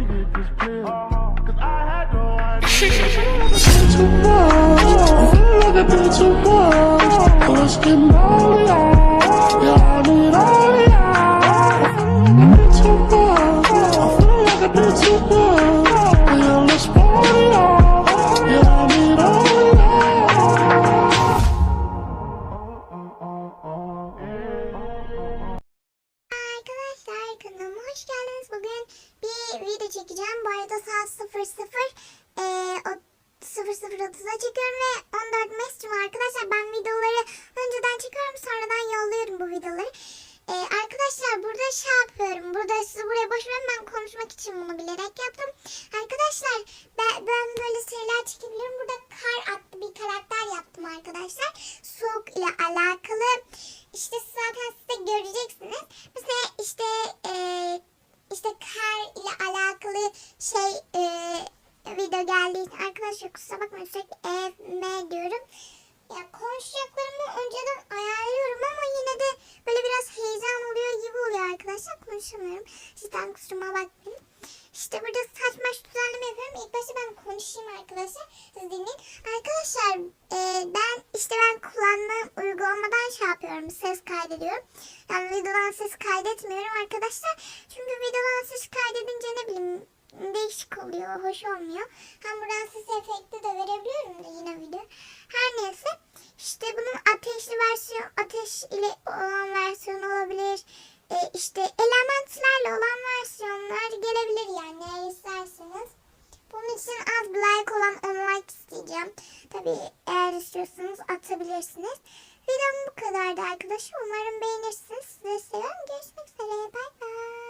me get this pill. Uh-huh. Cause I had no idea. video çekeceğim. Bu arada saat 00 e, o 00.30'da çekiyorum ve 14 Mayıs'cım arkadaşlar ben videoları önceden çekiyorum sonradan yolluyorum bu videoları. E, arkadaşlar burada şey yapıyorum. Burada sizi buraya boş verin ben konuşmak için bunu bilerek yaptım. Arkadaşlar ben, ben böyle seriler çekebilirim. Burada kar adlı bir karakter yaptım arkadaşlar. Soğuk ile alakalı. İşte zaten siz de göreceksiniz. Mesela işte e, işte kar ile alakalı şey e, video geldiği için arkadaşlar kusura bakmayın sürekli e, diyorum. Ya konuşacaklarımı önceden ayarlıyorum ama yine de böyle biraz heyecan oluyor gibi oluyor arkadaşlar. Konuşamıyorum. Sizden kusuruma bakmayın. İşte burada saç maç düzenleme yapıyorum. İlk başta ben konuşayım arkadaşlar. Siz dinleyin. Arkadaşlar e, ben işte ben kullandığım uygulamadan şey yapıyorum. Ses kaydediyorum. Yani videodan ses kaydetmiyorum arkadaşlar. Çünkü videodan oluyor. Hoş olmuyor. Hem ses efekti de verebiliyorum da yine video. Her neyse. İşte bunun ateşli versiyon, ateş ile olan versiyon olabilir. E, işte elementlerle olan versiyonlar gelebilir yani eğer isterseniz. Bunun için az like olan 10 like isteyeceğim. Tabi eğer istiyorsanız atabilirsiniz. Videom bu kadardı arkadaşlar. Umarım beğenirsiniz. Sizi seviyorum. Görüşmek